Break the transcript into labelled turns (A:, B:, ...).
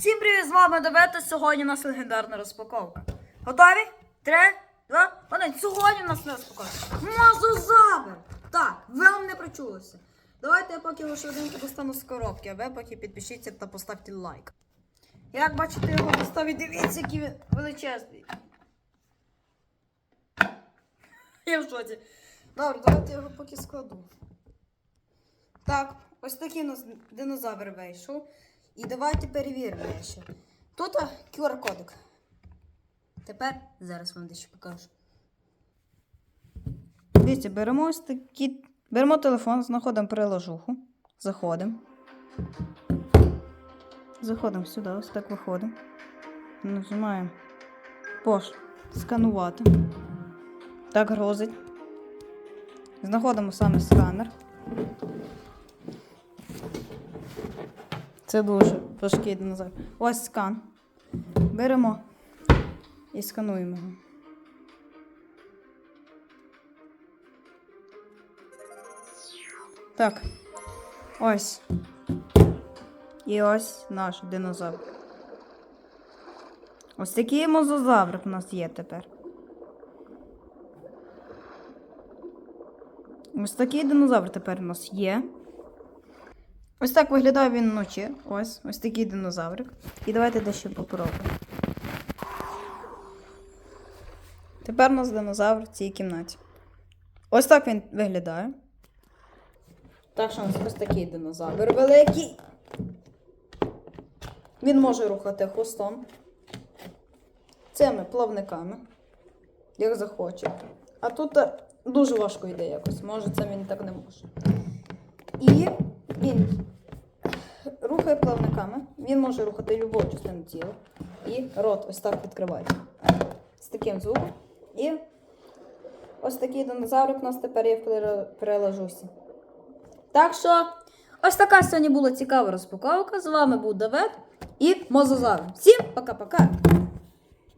A: Всім привіт, з вами Давид, Сьогодні у нас легендарна розпаковка. Готові? Три, два, один. Сьогодні у нас не розпаковка. Мазозавр! Так, ви вам не прочулося. Давайте я поки його швиденько достану з коробки, а ви поки підпишіться та поставте лайк. Як бачите, його поставі, дивіться, який величезний. Я в шоці. Добре, давайте я його поки складу. Так, ось такий динозавр вийшов. І давайте перевіримо ще. Тут QR-кодик. Тепер зараз вам дещо покажу. Дивіться, беремо ось такі. Беремо телефон, знаходимо приложуху. Заходимо. Заходимо сюди, ось так виходимо. Нажимаємо пош. Сканувати. Так грозить. Знаходимо саме сканер. Це дуже важкий динозавр. Ось скан. Беремо і скануємо його. Так. Ось. І ось наш динозавр. Ось такий мозозавр у нас є тепер. Ось такий динозавр тепер у нас є. Ось так виглядає він вночі. Ось, ось такий динозаврик. І давайте дещо попробуємо. Тепер у нас динозавр в цій кімнаті. Ось так він виглядає. Так що у нас ось такий динозавр великий. Він може рухати хвостом. Цими плавниками, як захоче. А тут е, дуже важко йде якось. Може, це він так не може. І він рухає плавниками. Він може рухати любу частину тіла. І рот ось так відкривається. З таким звуком. І ось такий динозаврик у нас тепер є в Так що, ось така сьогодні була цікава розпаковка. З вами був Давид і Мозозавр. Всім пока-пока!